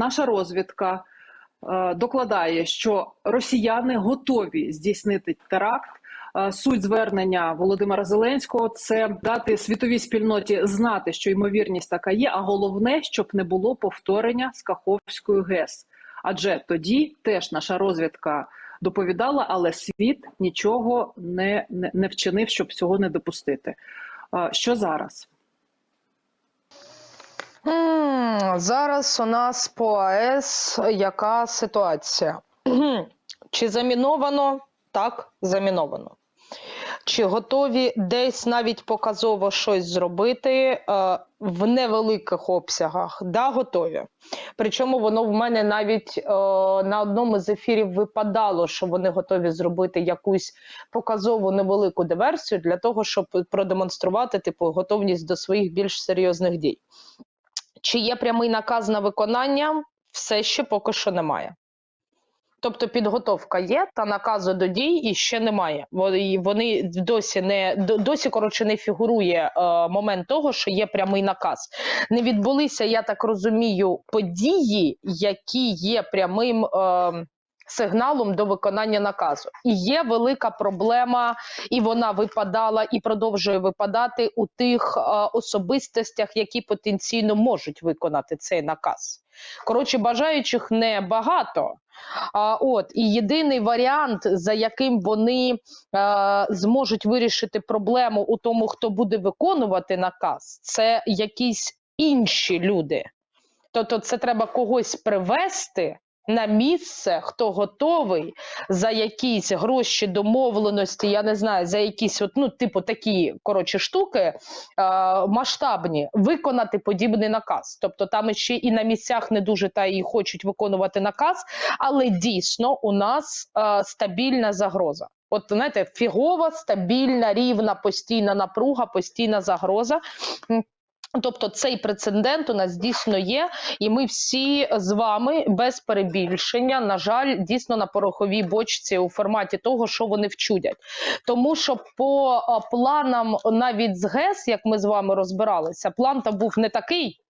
наша розвідка е, докладає, що росіяни готові здійснити теракт. Е, Суть звернення Володимира Зеленського це дати світовій спільноті знати, що ймовірність така є. А головне, щоб не було повторення з Каховською ГЕС. Адже тоді теж наша розвідка доповідала, але світ нічого не, не, не вчинив, щоб цього не допустити. Е, Що зараз? Зараз у нас по АЕС яка ситуація? Чи заміновано? Так, заміновано. Чи готові десь навіть показово щось зробити е, в невеликих обсягах? Да, готові. Причому воно в мене навіть е, на одному з ефірів випадало, що вони готові зробити якусь показову невелику диверсію для того, щоб продемонструвати типу готовність до своїх більш серйозних дій. Чи є прямий наказ на виконання? Все ще поки що немає. Тобто підготовка є, та наказу до дій і ще немає. Вони, досі не досі коротше не фігурує е, момент того, що є прямий наказ. Не відбулися, я так розумію, події, які є прямим. Е, Сигналом до виконання наказу і є велика проблема, і вона випадала і продовжує випадати у тих е, особистостях, які потенційно можуть виконати цей наказ. Коротше, бажаючих небагато. А, от і єдиний варіант, за яким вони е, зможуть вирішити проблему у тому, хто буде виконувати наказ, це якісь інші люди. Тобто, це треба когось привести на місце, хто готовий за якісь гроші домовленості, я не знаю, за якісь от, ну, типу такі коротше штуки е, масштабні, виконати подібний наказ. Тобто там ще і на місцях не дуже та і хочуть виконувати наказ, але дійсно у нас е, стабільна загроза. От знаєте, фігова, стабільна, рівна, постійна напруга, постійна загроза. Тобто цей прецедент у нас дійсно є, і ми всі з вами без перебільшення, на жаль, дійсно на пороховій бочці у форматі того, що вони вчудять. Тому що по планам навіть з ГЕС, як ми з вами розбиралися, план там був не такий.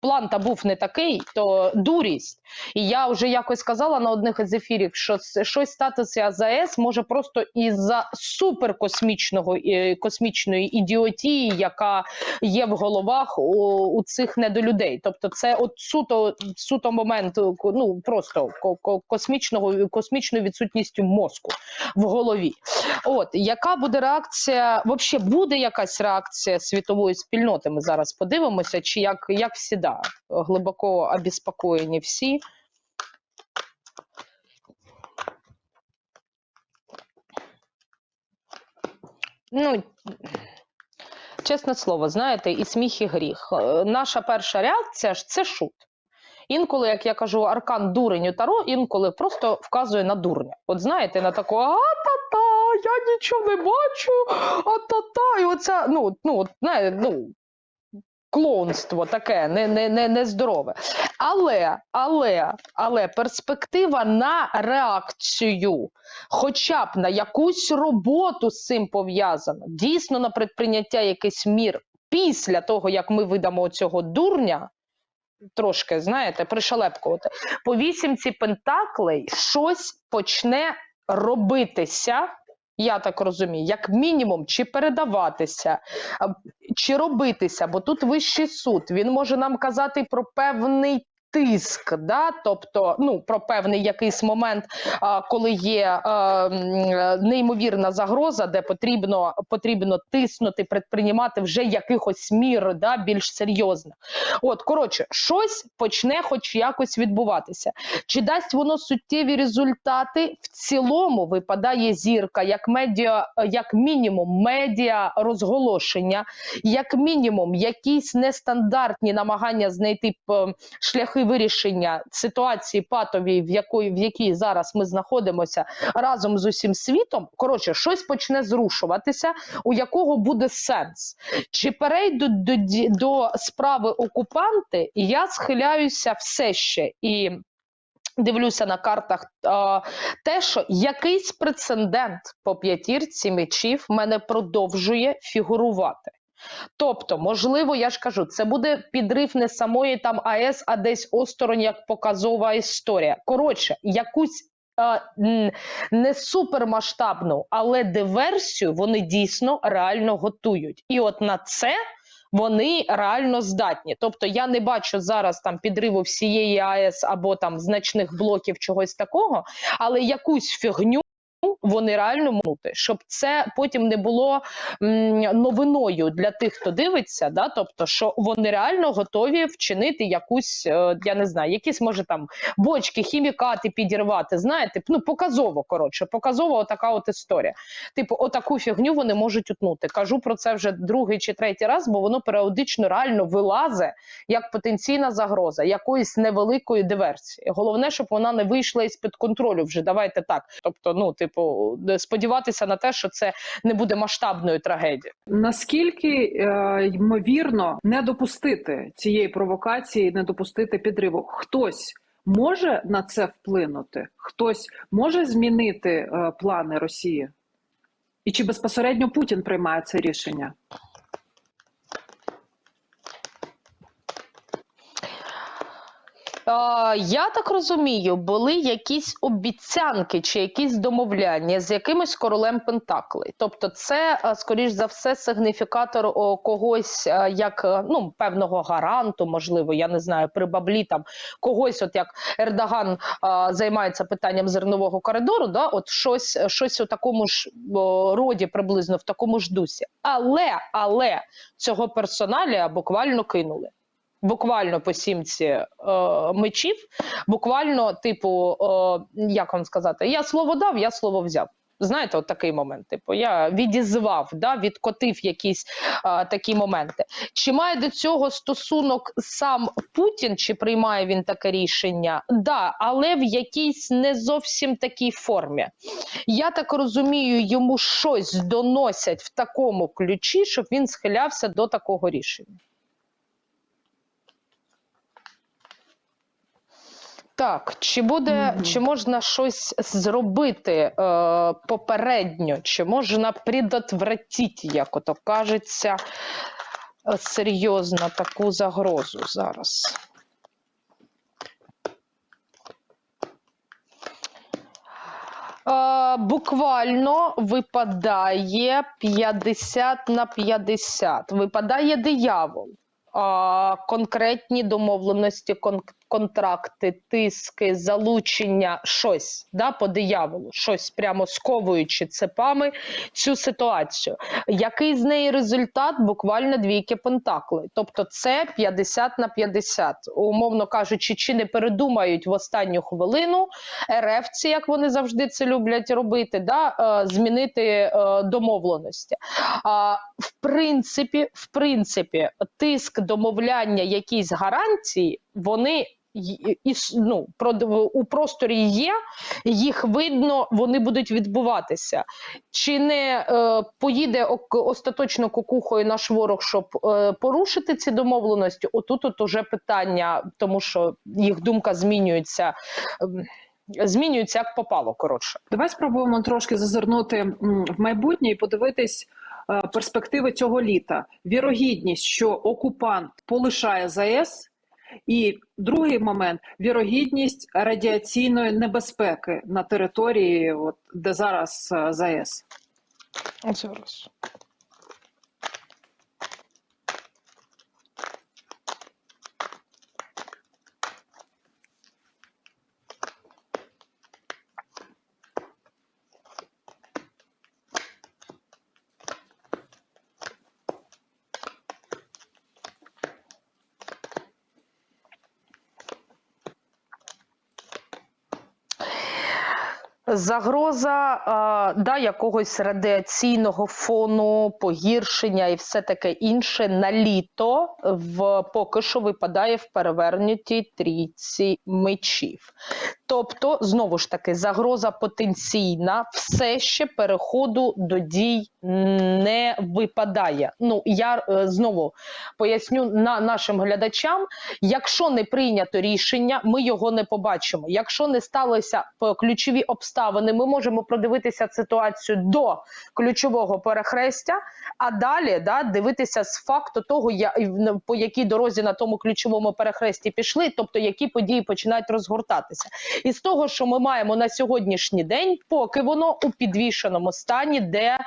План та був не такий, то дурість. І я вже якось сказала на одних із ефірів, що щось статися з АЕС може просто із-за суперкосмічного е, космічної ідіотії, яка є в головах у, у цих недолюдей. Тобто, це от суто суто момент ну просто ко- ко- космічного космічною відсутністю мозку в голові. От яка буде реакція? Взагалі буде якась реакція світової спільноти? Ми зараз подивимося, чи як, як всіда, глибоко обеспокоєні всі. Ну, чесне слово, знаєте, і сміх, і гріх. Е, Наша перша реакція ж це шут. Інколи, як я кажу, аркан дурень у таро, інколи просто вказує на дурня. От знаєте, на такого а-та-та, я нічого не бачу, а-та-та. І оця, ну, ну, от, знаєте, ну, клоунство таке, не, не, не, нездорове. Але, але, але перспектива на реакцію, хоча б на якусь роботу з цим пов'язана, дійсно на предприйняття якихось мір після того, як ми видамо цього дурня, трошки, знаєте, пришалепкувати, по вісімці пентаклей щось почне робитися. Я так розумію, як мінімум, чи передаватися, чи робитися, бо тут вищий суд. Він може нам казати про певний тиск, да? тобто ну, про певний якийсь момент, коли є неймовірна загроза, де потрібно, потрібно тиснути, предприймати вже якихось мір да, більш серйозних. От, коротше, щось почне хоч якось відбуватися. Чи дасть воно суттєві результати? В цілому випадає зірка, як медіа, як мінімум, медіа розголошення, як мінімум, якісь нестандартні намагання знайти п- шляхи вирішення ситуації патової, в якої в якій зараз ми знаходимося разом з усім світом. Коротше, щось почне зрушуватися, у якого буде сенс. Чи перейдуть до, до справи окупанти? Я схиляюся все ще і. Дивлюся на картах те, що якийсь прецедент по п'ятірці мечів мене продовжує фігурувати. Тобто, можливо, я ж кажу, це буде підрив не самої там АЕС, а десь осторонь як показова історія. Коротше, якусь. Не супермасштабну, але диверсію вони дійсно реально готують. І от на це вони реально здатні. Тобто я не бачу зараз там підриву всієї АЕС або там значних блоків чогось такого, але якусь фігню. Вони реально мнути, щоб це потім не було новиною для тих, хто дивиться. Да? Тобто, що вони реально готові вчинити якусь, е, я не знаю, якісь може там бочки, хімікати підірвати. Знаєте, ну показово коротше, показово отака от історія. Типу, отаку фігню вони можуть утнути. Кажу про це вже другий чи третій раз, бо воно періодично реально вилазе як потенційна загроза якоїсь невеликої диверсії. Головне, щоб вона не вийшла із під контролю. Вже давайте так. Тобто, ну типу, сподіватися на те, що це не буде масштабною трагедією. Наскільки е, ймовірно не допустити цієї провокації, не допустити підриву? Хтось може на це вплинути? Хтось може змінити е, плани Росії? І чи безпосередньо Путін приймає це рішення? Я так розумію, були якісь обіцянки чи якісь домовляння з якимось королем Пентаклей. Тобто, це, е, скоріш за все, сигніфікатор когось е, як е, ну, певного гаранту, можливо, я не знаю, при баблі там когось, от як Ердоган займається питанням зернового коридору, да, от щось, щось у такому ж роді, приблизно в такому ж дусі. Але, але цього персоналія буквально кинули буквально по сімці е, мечів, буквально, типу, е, як вам сказати, я слово дав, я слово взяв. Знаєте, от такий момент. Типу, я відізвав, да, відкотив якісь е, такі моменти. Чи має до цього стосунок сам Путін, чи приймає він таке рішення? Да, але в якійсь не зовсім такій формі. Я так розумію, йому щось доносять в такому ключі, щоб він схилявся до такого рішення. Так, чи буде, Мгм. чи можна щось зробити е, попередньо, чи можна предотвратити, як ото кажеться, е, серйозно таку загрозу зараз? Е, буквально випадає 50 на 50. Випадає диявол. Конкретні домовленості, контракти, тиски, залучення, щось да, по дияволу, щось прямо сковуючи цепами цю ситуацію. Який з неї результат? Буквально двійки пентакли. Тобто це 50 на 50. Умовно кажучи, чи не передумають в останню хвилину РФці, як вони завжди це люблять робити, да, е, змінити е, домовленості. А, в принципі, в принципі, тиск домовляння, якісь гарантії, вони іс- ну, у просторі є, їх видно, вони будуть відбуватися. Чи не е, поїде остаточно кукухою наш ворог, щоб е, порушити ці домовленості? Отут от уже питання, тому що їх думка змінюється. ем, Змінюється як попало, коротше. Давай спробуємо трошки зазирнути в майбутнє і подивитись е, перспективи цього літа. Вірогідність, що окупант полишає ЗАЕС, і другий момент вірогідність радіаційної небезпеки на території, от, де зараз е, ЗАЕС. Зараз. Загроза да, якогось радіаційного фону, погіршення і все таке інше на літо в поки що випадає в перевернутій трійці мечів. Тобто, знову ж таки, загроза потенційна, все ще переходу до дій не випадає. Ну я е, знову поясню на нашим глядачам: якщо не прийнято рішення, ми його не побачимо. Якщо не сталося ключові обставини, ми можемо продивитися ситуацію до ключового перехрестя, а далі да, дивитися з факту того, я, по якій дорозі на тому ключовому перехресті пішли, тобто які події починають розгортатися. І з того, що ми маємо на сьогоднішній день, поки воно у підвішеному стані, де е,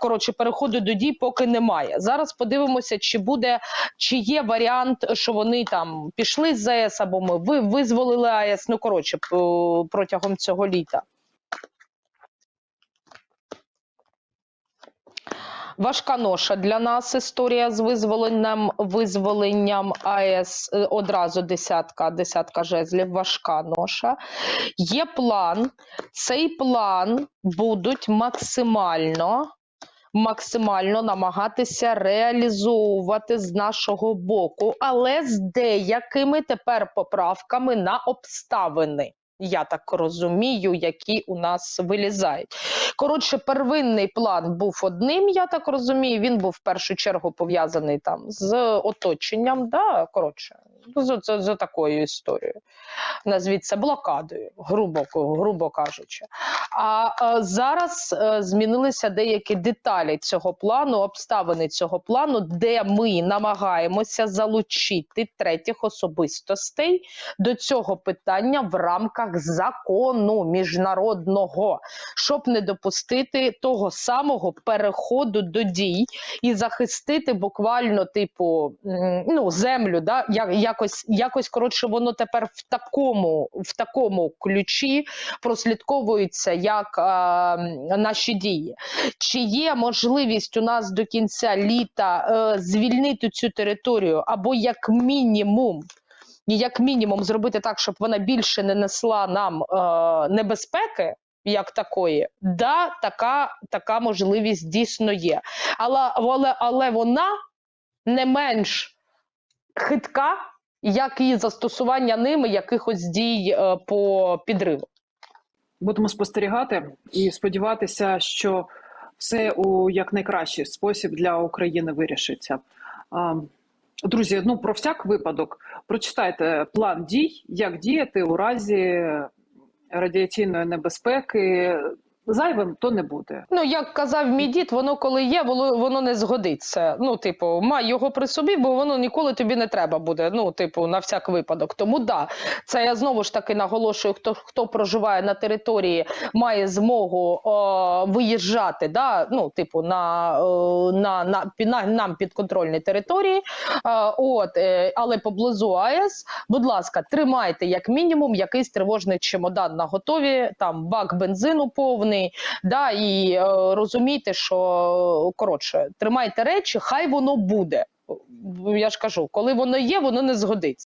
коротше переходу до дій поки немає. Зараз подивимося, чи буде чи є варіант, що вони там пішли з ЗАЕС або ми ви визволили АЕС. Ну коротше, протягом цього літа. Важка ноша для нас історія з визволенням визволенням АЕС е, одразу десятка, десятка жезлів. Важка ноша. Є план. Цей план будуть максимально. Максимально намагатися реалізовувати з нашого боку, але з деякими тепер поправками на обставини. Я так розумію, які у нас вилізають. Коротше, первинний план був одним, я так розумію. Він був в першу чергу пов'язаний там з оточенням. Да? Коротше, з, з, з такою історією. Назвіть це блокадою, грубо, грубо кажучи. А е, зараз е, змінилися деякі деталі цього плану, обставини цього плану, де ми намагаємося залучити третіх особистостей до цього питання в рамках закону міжнародного, щоб не допустити того самого переходу до дій і захистити буквально, типу, ну, землю, да, як, якось, якось коротше, воно тепер в такому, в такому ключі прослідковується як е, наші дії. Чи є можливість у нас до кінця літа е, звільнити цю територію, або як мінімум і як мінімум зробити так, щоб вона більше не несла нам е, небезпеки. Як такої, да, така, така можливість дійсно є. Але, але, але вона не менш хитка, як і застосування ними якихось дій е, по підриву. Будемо спостерігати і сподіватися, що все у якнайкращий спосіб для України вирішиться. Друзі, ну про всяк випадок прочитайте план дій, як діяти у разі радіаційної небезпеки. Зайвим то не буде. Ну, як казав мій дід, воно коли є, воно, воно не згодиться. Ну, типу, май його при собі, бо воно ніколи тобі не треба буде. Ну, типу, на всяк випадок. Тому да, це я знову ж таки наголошую, хто хто проживає на території, має змогу о, виїжджати, да, ну, типу, на, о, на, на, на нам підконтрольній території. Е, от, е, але поблизу АЕС, будь ласка, тримайте як мінімум якийсь тривожний чемодан на готові, там бак бензину повний. Да, і е, розумійте, що коротше, тримайте речі, хай воно буде. Я ж кажу, коли воно є, воно не згодиться.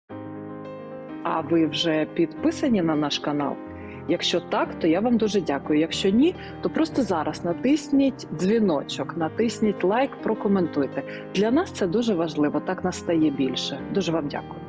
А ви вже підписані на наш канал? Якщо так, то я вам дуже дякую. Якщо ні, то просто зараз натисніть дзвіночок, натисніть лайк, прокоментуйте. Для нас це дуже важливо. Так нас стає більше. Дуже вам дякую.